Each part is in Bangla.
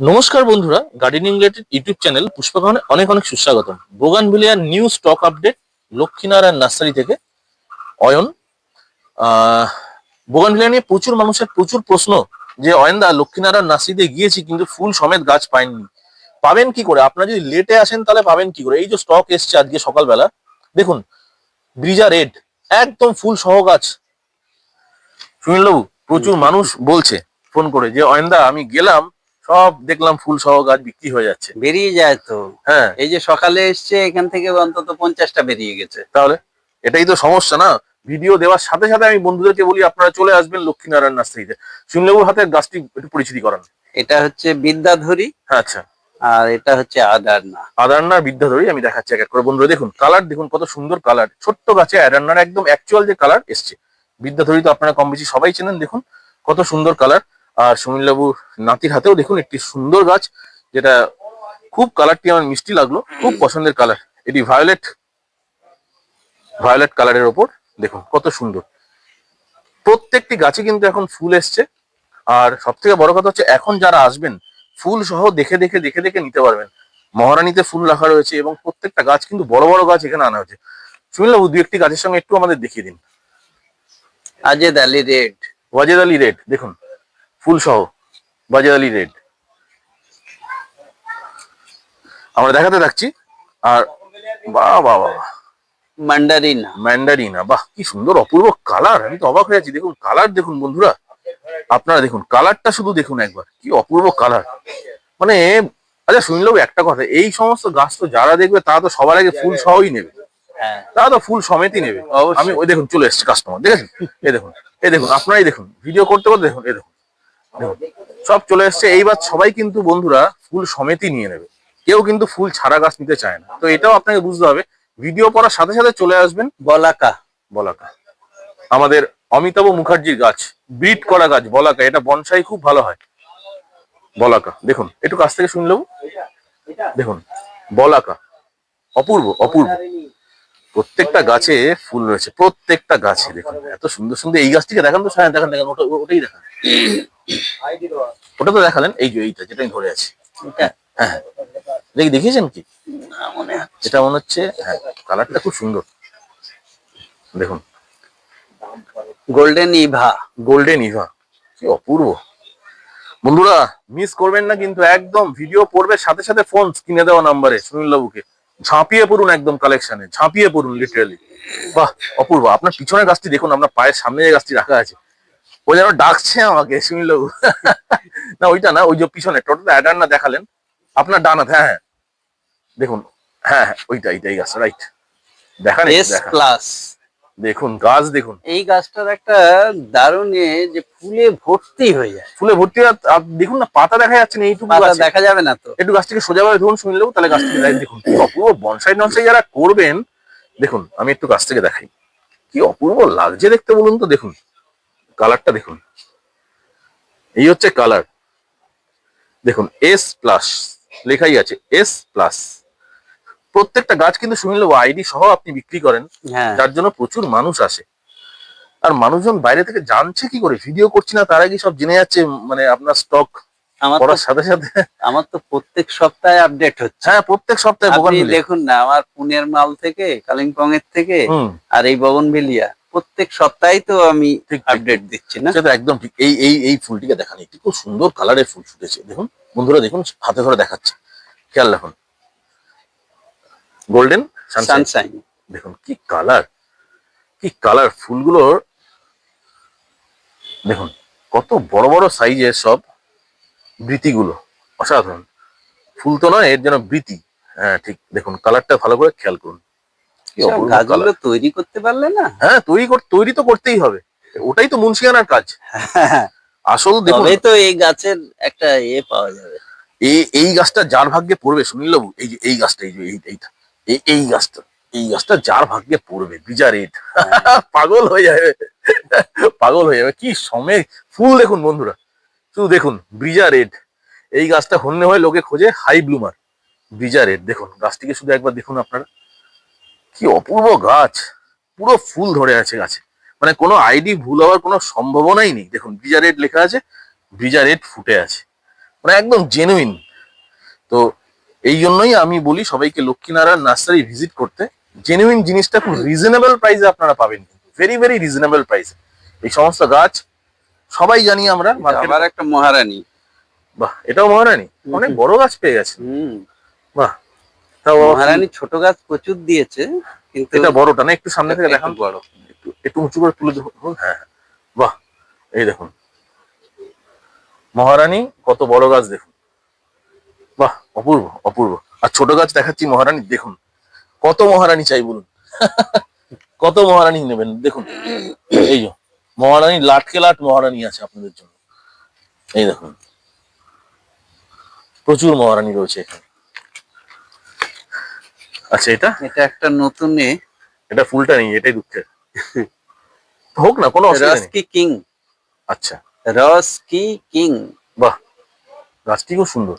নমস্কার বন্ধুরা, গার্ডেনিং রিলেটেড ইউটিউব চ্যানেল পুষ্পকাহনে অনেক অনেক সুস্বাগতম। বোগান Villiers new stock update Lakshminarayan nursery থেকে অয়ন। বোগান ভিলিয়া নিয়ে প্রচুর মানুষের প্রচুর প্রশ্ন যে অয়নদা লক্ষ্মীনারায়ণ নার্সারিতে গিয়েছি কিন্তু ফুল সমেত গাছ পাইনি। পাবেন কি করে? আপনারা যদি লেটে আসেন তাহলে পাবেন কি করে? এই যে স্টক এসছে আজকে সকালবেলা, দেখুন, ব্রিজা রেড একদম ফুল সহ গাছ। সুনীলবাবু, প্রচুর মানুষ বলছে ফোন করে যে অয়নদা আমি গেলাম সব দেখলাম ফুল সহ গাছ বিক্রি হয়ে যাচ্ছে। বেরিয়ে যায় তো। হ্যাঁ। এই যে সকালে এসছে এখান থেকে অন্তত পঞ্চাশটা বেরিয়ে গেছে। তাহলে এটাই তো সমস্যা না? ভিডিও দেওয়ার সাথে সাথে আমি বন্ধুদেরকে বলি আপনারা চলে আসবেন লক্ষ্মীনারায়ণ নার্সারিতে। সুনীলবাবুর হাতে গাছটি একটু পরিচিতি করান। এটা হচ্ছে বিদ্যাধরী হ্যাঁ আচ্ছা। আর এটা হচ্ছে আদারনা। আদারনার বিদ্যাধরী আমি দেখাচ্ছি এক এক করে। বন্ধুরা দেখুন কালার দেখুন কত সুন্দর কালার। ছোট্ট গাছে আদারনার একদম অ্যাকচুয়াল যে কালার এসছে। বিদ্যাধরী তো আপনারা কম বেশি সবাই চেনেন দেখুন কত সুন্দর কালার। আর সুনীলবাবুর নাতির হাতেও দেখুন একটি সুন্দর গাছ যেটা খুব কালারটি আমার মিষ্টি লাগল খুব পছন্দের কালার। এটি ভায়োলেট ভায়োলেট কালারের ওপর দেখুন কত সুন্দর। প্রত্যেকটি গাছে কিন্তু এখন ফুল এসছে আর সব থেকে বড় কথা হচ্ছে এখন যারা আসবেন ফুল সহ দেখে দেখে দেখে দেখে নিতে পারবেন। মহারানীতে ফুল রাখা রয়েছে এবং প্রত্যেকটা গাছ কিন্তু বড় বড় গাছ এখানে আনা হয়েছে। সুনীলবাবু দু একটি গাছের সঙ্গে একটু আমাদের দেখিয়ে দিন। আজেদ আলী রেড। ওয়াজেদ আলী রেড দেখুন। ফুল সহ আলী রেড আমরা দেখাতে থাকছি আর বাহ বাহ বাহ মান্ডারিনা ম্যান্ডারিনা বাহ কি সুন্দর অপূর্ব কালার আমি তো অবাক হয়ে যাচ্ছি দেখুন কালার দেখুন বন্ধুরা। আপনারা দেখুন কালারটা শুধু দেখুন একবার কি অপূর্ব কালার মানে আচ্ছা শুনলেও একটা কথা এই সমস্ত গাছ তো যারা দেখবে তারা তো সবার আগে ফুল সহই নেবে। হ্যাঁ। তারা তো ফুল সমেতই নেবে। আমি ওই দেখুন চলে এসছে কাস্টমার দেখেছেন? এ দেখুন এ দেখুন আপনারাই দেখুন ভিডিও করতে করতে দেখুন দেখুন দেখুন। সব চলে এসছে। এইবার সবাই কিন্তু বন্ধুরা ফুল সমেতই নিয়ে নেবে। কেউ কিন্তু ফুল ছাড়া গাছ নিতে চায় না। তো এটাও আপনাকে বুঝতে হবে। ভিডিও করার সাথে সাথে চলে আসবেন বলাকা। বলাকা। আমাদের অমিতাভ মুখার্জির গাছ ব্রিড করা গাছ বলাকা। এটা বনসাই খুব ভালো হয়। বলাকা। দেখুন একটু কাছ থেকে শুনলেও দেখুন বলাকা। অপূর্ব অপূর্ব। প্রত্যেকটা গাছে ফুল রয়েছে। প্রত্যেকটা গাছে দেখুন এত সুন্দর সুন্দর এই গাছটিকে দেখান তো হ্যাঁ দেখান দেখান ওটা ওটাই দেখান। ওটা তো দেখালেন এই যে এইটা যেটা আমি ধরে আছি। হ্যাঁ দেখি দেখিয়েছেন কি? না, মনে এটা মনে হচ্ছে হ্যাঁ কালারটা খুব সুন্দর। দেখুন। গোল্ডেন ইভা গোল্ডেন ইভা কি অপূর্ব। বন্ধুরা মিস করবেন না কিন্তু একদম ভিডিও পড়বে সাথে সাথে ফোন কিনে দেওয়া নাম্বারে সুনীল বাবুকে ঝাঁপিয়ে পড়ুন একদম কালেকশনে ঝাঁপিয়ে পড়ুন লিটারালি বাহ অপূর্ব। আপনার পিছনের গাছটি দেখুন আপনার পায়ের সামনে যে গাছটি রাখা আছে ও যেন ডাকছে আমাকে সুনীল বাবু না ওইটা না ওই যে পিছনে টোটাল অ্যাডার না দেখালেন। আপনার ডানাত হ্যাঁ হ্যাঁ। দেখুন হ্যাঁ হ্যাঁ ওইটা এইটাই গাছ রাইট দেখান প্লাস দেখুন। গাছ দেখুন। এই গাছটার একটা দারুণ যে ফুলে ভর্তি হয়ে যায়। ফুলে ভর্তি দেখুন না পাতা দেখা যাচ্ছে না এইটুকু পাতা দেখা যাবে না তো। একটু গাছটিকে সোজাভাবে ধরুন শুনে তাহলে গাছটিকে দেখ- দেখুন কি অপূর্ব বনসাই টনসাই যারা করবেন দেখুন আমি একটু গাছ থেকে দেখাই। কি অপূর্ব লাগছে দেখতে বলুন তো দেখুন। কালারটা দেখুন। এই হচ্ছে কালার। দেখুন এস প্লাস লেখাই আছে এস প্লাস প্রত্যেকটা গাছ কিন্তু শুনলে আইডি সহ আপনি বিক্রি করেন হ্যাঁ। যার জন্য প্রচুর মানুষ আসে। আর মানুষজন বাইরে থেকে জানছে কি করে? ভিডিও করছি না তার আগে সব জেনে যাচ্ছে মানে আপনার স্টক আমার সাথে সাথে। আমার তো প্রত্যেক সপ্তাহে আপডেট হচ্ছে। হ্যাঁ প্রত্যেক সপ্তাহে দেখুন না আমার পুনের মাল থেকে কালিম্পং এর থেকে আর এই বগনভিলিয়া প্রত্যেক সপ্তাহে তো আমি আপডেট দিচ্ছি না? সেটা একদম ঠিক। এই এই এই ফুলটিকে দেখান একটি খুব সুন্দর কালারের ফুল ফুটেছে। দেখুন বন্ধুরা দেখুন হাতে ধরে দেখাচ্ছে। খেয়াল রাখুন। গোল্ডেন সানশাইন সানশাইন দেখুন কি কালার কি কালার ফুলগুলোর। দেখুন কত বড় বড় সাইজের সব বৃতিগুলো। অসাধারণ। ফুল তো নয় এর যেন বৃতি। হ্যাঁ ঠিক। দেখুন কালারটা ভালো করে খেয়াল করুন। গাছগুলো তৈরি করতে পারলে না? হ্যাঁ তৈরি তৈরি তো করতেই হবে। ওটাই তো মুন্সিয়ানার কাজ। আসল দেখুন তবে তো এই গাছের একটা এ পাওয়া যাবে। এই এই গাছটা যার ভাগ্যে পড়বে সুনীল বাবু এই যে এই গাছটা এই যে এই এইটা এই এই গাছটা এই গাছটা যার ভাগ্যে পড়বে বিজা রেড পাগল হয়ে যাবে। পাগল হয়ে যাবে। কি সময় ফুল দেখুন বন্ধুরা। শুধু দেখুন ব্রিজা রেড এই গাছটা হন্যে হয়ে লোকে খোঁজে হাই ব্লুমার। ব্রিজা রেড দেখুন গাছটিকে শুধু একবার দেখুন আপনারা। কি অপূর্ব গাছ। পুরো ফুল ধরে আছে গাছে। মানে কোনো আইডি ভুল হওয়ার কোনো সম্ভাবনাই নেই। দেখুন ব্রিজা রেড লেখা আছে ব্রিজা রেড ফুটে আছে। মানে একদম জেনুইন তো এই জন্যই আমি বলি সবাইকে লক্ষ্মীনারায়ণ নার্সারি ভিজিট করতে জেনুইন জিনিসটা খুব রিজনেবল প্রাইসে আপনারা পাবেন ভেরি ভেরি রিজনেবল প্রাইসে এই সমস্ত গাছ সবাই জানি আমরা একটা মহারানী। বাহ এটাও মহারানী? অনেক বড় গাছ পেয়ে গেছে। হুম। বাহ। মহারানী ছোট গাছ প্রচুর দিয়েছে কিন্তু এটা বড়টা না একটু সামনে থেকে দেখান। বড়। একটু একটু উঁচু করে তুলে দেখুন হ্যাঁ হ্যাঁ। বাহ এই দেখুন। মহারানী কত বড় গাছ দেখুন। বাহ অপূর্ব অপূর্ব। আর ছোট গাছ দেখাচ্ছি মহারানী দেখুন। কত মহারানী চাই বলুন। কত মহারানী নেবেন দেখুন। এই যে মহারানী লাটকে লাট মহারানী আছে আপনাদের জন্য। এই দেখুন। প্রচুর মহারানী রয়েছে এখানে। আচ্ছা এটা? এটা একটা নতুন এ, এটা ফুলটা নেই এটাই দুঃখের হোক না কোনো অসুবিধা নেই। রসকি কিং। আচ্ছা। রসকি কিং। বাহ গাছটি খুব সুন্দর।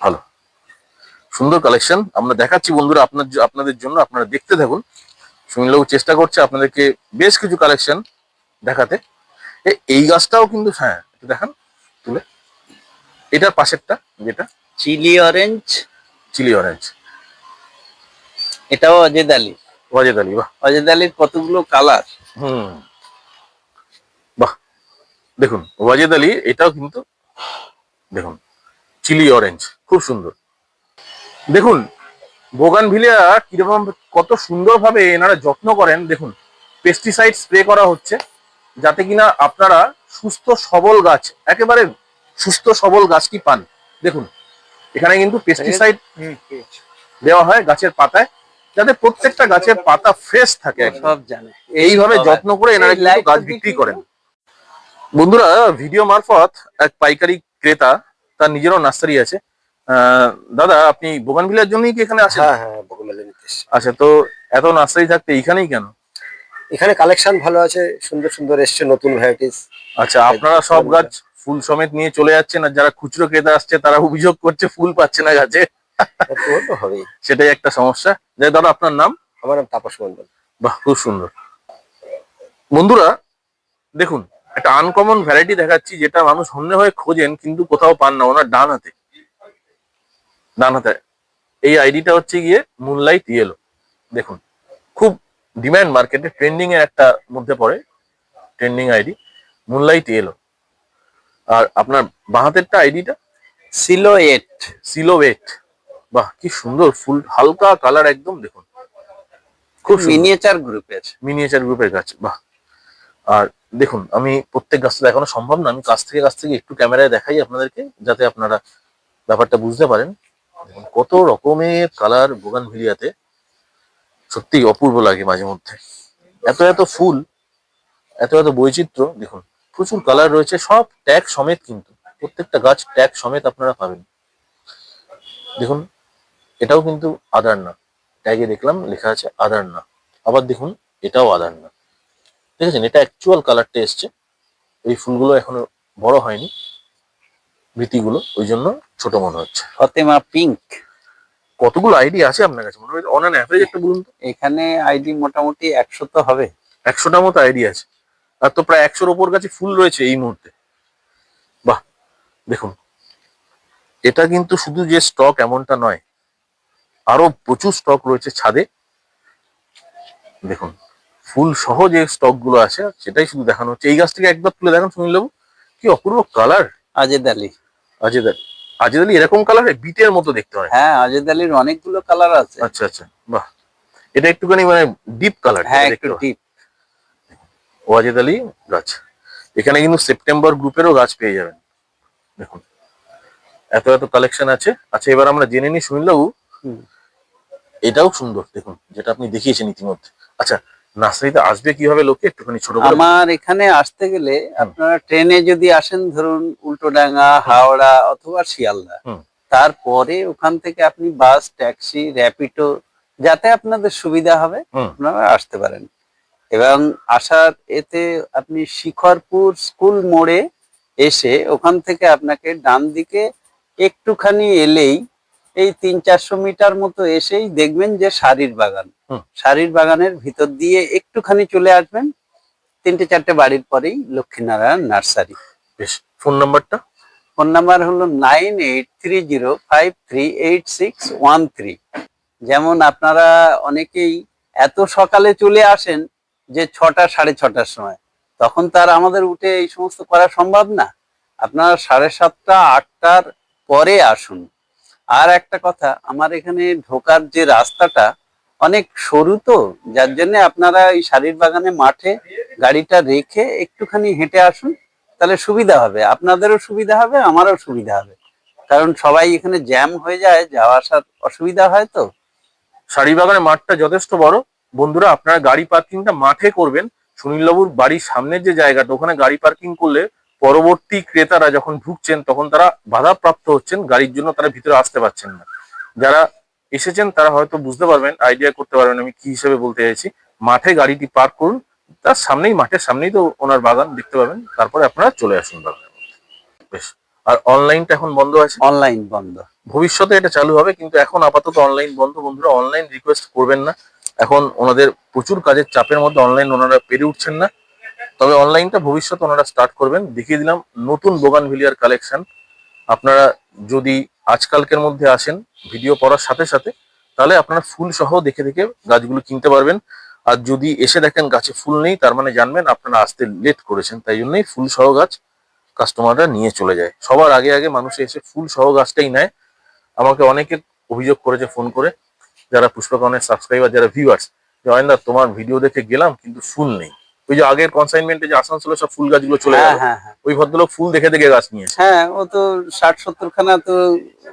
ভালো। সুন্দর কালেকশন আমরা দেখাচ্ছি বন্ধুরা আপনার আপনাদের জন্য আপনারা দেখতে থাকুন। সুনীলবাবু চেষ্টা করছে আপনাদেরকে বেশ কিছু কালেকশন দেখাতে। এই গাছটাও কিন্তু হ্যাঁ একটু দেখান তুলে। এটার পাশেরটা যেটা? চিলি অরেঞ্জ চিলি অরেঞ্জ এটাও অজেদ আলী ওয়াজেদ আলী বাহ। অজেদ আলীর কতগুলো কালার হুম। বাহ। দেখুন ওয়াজেদ আলী এটাও কিন্তু দেখুন চিলি অরেঞ্জ খুব সুন্দর। দেখুন বোগান ভিলিয়া কীরকম কত সুন্দরভাবে এনারা যত্ন করেন। দেখুন পেস্টিসাইড স্প্রে করা হচ্ছে যাতে কিনা আপনারা সুস্থ সবল গাছ একেবারে সুস্থ সবল গাছটি পান। দেখুন এখানে কিন্তু পেস্টিসাইড দেওয়া হয় গাছের পাতায়। যাতে প্রত্যেকটা গাছের পাতা ফ্রেশ থাকে সব জানে। এইভাবে যত্ন করে এনারা কিন্তু গাছ বিক্রি করেন। বন্ধুরা ভিডিও মারফত এক পাইকারি ক্রেতা তার নিজেরও নার্সারি আছে। আহ, দাদা আপনি বোগানভিলার জন্যই কি এখানে আসেন হ্যাঁ হ্যাঁ আচ্ছা তো এত নার্সারি থাকতে এইখানেই কেন? এখানে কালেকশন ভালো আছে সুন্দর সুন্দর এসছে নতুন ভ্যারাইটিস আচ্ছা আপনারা সব গাছ ফুল সমেত নিয়ে চলে যাচ্ছেন আর যারা খুচরো ক্রেতা আসছে তারা অভিযোগ করছে ফুল পাচ্ছে না গাছে। তো হবেই। সেটাই একটা সমস্যা। যে দাদা আপনার নাম? আমার নাম তাপস মন্ডল বাহ খুব সুন্দর। বন্ধুরা দেখুন একটা আনকমন ভ্যারাইটি দেখাচ্ছি যেটা মানুষ হন্যে হয়ে খোঁজেন কিন্তু কোথাও পান না ওনার ডান হাতে। ডান হাতে। এই আইডিটা হচ্ছে গিয়ে মুনলাইট ইয়েলো দেখুন খুব ডিমান্ড মার্কেটে ট্রেন্ডিং এর একটা মধ্যে পড়ে ট্রেন্ডিং আইডি মুনলাইট ইয়েলো আর আপনার বাঁ হাতেরটা আইডিটা সিলোয়েট সিলোভেট বাহ কি সুন্দর ফুল হালকা কালার একদম দেখুন। খুব। মিনিয়েচার গ্রুপে আছে। মিনিয়েচার গ্রুপের গাছ বাহ। আর দেখুন আমি প্রত্যেক গাছটা দেখানো সম্ভব না আমি কাছ থেকে কাছ থেকে একটু ক্যামেরায় দেখাই আপনাদেরকে যাতে আপনারা ব্যাপারটা বুঝতে পারেন। দেখুন কত রকমের কালার বোগান ভিলিয়াতে সত্যি অপূর্ব লাগে মাঝে মধ্যে। এত এত ফুল এত এত বৈচিত্র্য দেখুন প্রচুর কালার রয়েছে সব ট্যাগ সমেত কিন্তু প্রত্যেকটা গাছ ট্যাগ সমেত আপনারা পাবেন। দেখুন এটাও কিন্তু আদার না। ট্যাগে দেখলাম লেখা আছে আদার না। আবার দেখুন এটাও আদার না। দেখেছেন? এটা অ্যাকচুয়াল কালারটা এসছে। এই ফুলগুলো এখনও বড় হয়নি। বৃতিগুলো ওই জন্য ছোট মনে হচ্ছে। ফতেমা পিঙ্ক কতগুলো আইডি আছে আপনার কাছে? মনে হয় অন অ্যান অ্যাভারেজ একটা বলুন তো। এখানে আইডি মোটামুটি একশো তো হবে। একশোটার মতো আইডি আছে। আর তো প্রায় একশোর ওপর কাছে ফুল রয়েছে এই মুহূর্তে। বাহ দেখুন। এটা কিন্তু শুধু যে স্টক এমনটা নয়। আরও প্রচুর স্টক রয়েছে ছাদে। দেখুন ফুল সহ যে স্টকগুলো আছে সেটাই শুধু দেখানো হচ্ছে। এই গাছ থেকে একবার তুলে দেখুন সুনীল বাবু কি অপূর্ব কালার অজেদ আলী। আজেদ আলী। আজেদ আলী এরকম কালার বিটের মতো দেখতে হয়। হ্যাঁ অজেদ আলীর অনেকগুলো কালার আছে। আচ্ছা আচ্ছা বাহ। এটা একটুখানি মানে ডিপ কালার হ্যাঁ একটু ডিপ ওয়াজেদ আলী গাছ। এখানে কিন্তু সেপ্টেম্বর গ্রুপেরও গাছ পেয়ে যাবেন। দেখুন এত এত কালেকশন আছে। আচ্ছা এবার আমরা জেনে নিই হুম। এটাও সুন্দর দেখুন যেটা আপনি দেখিয়েছেন ইতিমধ্যে। আচ্ছা নার্সারিতে আসবে কীভাবে লোকে? একটুখানি ছোট আমার এখানে আসতে গেলে আপনারা ট্রেনে যদি আসেন ধরুন উল্টোডাঙ্গা হাওড়া অথবা শিয়ালদা তারপরে ওখান থেকে আপনি বাস ট্যাক্সি র্যাপিডো যাতে আপনাদের সুবিধা হবে আপনারা আসতে পারেন। এবং আসার এতে আপনি শিখরপুর স্কুল মোড়ে এসে ওখান থেকে আপনাকে ডান দিকে একটুখানি এলেই এই তিন চারশো মিটার মতো এসেই দেখবেন যে শাড়ির বাগান। শাড়ির বাগানের ভিতর দিয়ে একটুখানি চলে আসবেন। তিনটে চারটে বাড়ির পরেই লক্ষ্মীনারায়ণ নার্সারি। বেশ ফোন নাম্বারটা? ফোন নাম্বার হলো nine eight three zero five three eight six one three. যেমন আপনারা অনেকেই এত সকালে চলে আসেন যে ছটা সাড়ে ছটার সময়। তখন তার আমাদের উঠে এই সমস্ত করা সম্ভব না। আপনারা সাড়ে সাতটা আটটার পরে আসুন। আর একটা কথা, আমার এখানে ঢোকার যে রাস্তাটা অনেক সরু তো, যার জন্য আপনারা এই শাড়ির বাগানে মাঠে গাড়িটা রেখে একটুখানি হেঁটে আসুন, তাহলে সুবিধা হবে। আপনাদেরও সুবিধা হবে, আমারও সুবিধা হবে। কারণ সবাই এখানে জ্যাম হয়ে যায়, যাওয়া আসার অসুবিধা হয় তো। শাড়ি বাগানের মাঠটা যথেষ্ট বড়। বন্ধুরা, আপনারা গাড়ি পার্কিংটা মাঠে করবেন। সুনীলবাবুর বাড়ির সামনের যে জায়গাটা, ওখানে গাড়ি পার্কিং করলে পরবর্তী ক্রেতারা যখন ঢুকছেন তখন তারা বাধাপ্রাপ্ত হচ্ছেন গাড়ির জন্য তারা ভিতরে আসতে পারছেন না। যারা এসেছেন তারা হয়তো বুঝতে পারবেন আইডিয়া করতে পারবেন আমি কি হিসেবে বলতে চাইছি। মাঠে গাড়িটি পার্ক করুন তার সামনেই মাঠের সামনেই তো ওনার বাগান দেখতে পাবেন। তারপরে আপনারা চলে আসুন বাগানের মধ্যে বেশ। আর অনলাইনটা এখন বন্ধ আছে? অনলাইন বন্ধ। ভবিষ্যতে এটা চালু হবে কিন্তু এখন আপাতত অনলাইন বন্ধ। বন্ধুরা অনলাইন রিকোয়েস্ট করবেন না। এখন ওনাদের প্রচুর কাজের চাপের মধ্যে অনলাইন ওনারা পেরে উঠছেন না। তবে অনলাইনটা ভবিষ্যতে ওনারা স্টার্ট করবেন। দেখিয়ে দিলাম, নতুন বোগান ভিলিয়ার কালেকশন আপনারা যদি আজকালকের মধ্যে আসেন ভিডিও পড়ার সাথে সাথে, তাহলে আপনারা ফুল সহ দেখে দেখে গাছগুলো কিনতে পারবেন। আর যদি এসে দেখেন গাছে ফুল নেই, তার মানে জানবেন আপনারা আসতে লেট করেছেন, তাই জন্যই ফুল সহ গাছ কাস্টমাররা নিয়ে চলে যায়। সবার আগে আগে মানুষ এসে ফুল সহ গাছটাই নেয়। আমাকে অনেকে অভিযোগ করেছে, ফোন করে, যারা পুষ্পকনের সাবস্ক্রাইবার যারা ভিউয়ার্স অয়নদা, তোমার ভিডিও দেখে গেলাম, কিন্তু ফুল নেই। ওই যে আগের কনসাইনমেন্টে যে আসানসোলে সব ফুল গাছগুলো চলে হ্যাঁ গেল হ্যাঁ হ্যাঁ ওই ভদ্রলোক ফুল দেখে দেখে গাছ নিয়েছে হ্যাঁ ও তো ষাট সত্তর খানা তো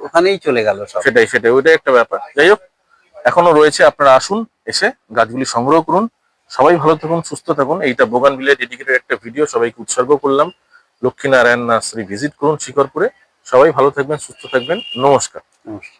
ওখানেই চলে গেল সব। সেটাই সেটাই ওইটাই একটা ব্যাপার। যাই হোক এখনও রয়েছে আপনারা আসুন এসে গাছগুলি সংগ্রহ করুন। সবাই ভালো থাকুন সুস্থ থাকুন। এইটা বোগান ভিলে ডেডিকেটেড একটা ভিডিও সবাইকে উৎসর্গ করলাম। লক্ষ্মীনারায়ণ নার্সারি ভিজিট করুন শিকরপুরে সবাই ভালো থাকবেন সুস্থ থাকবেন। নমস্কার। নমস্কার।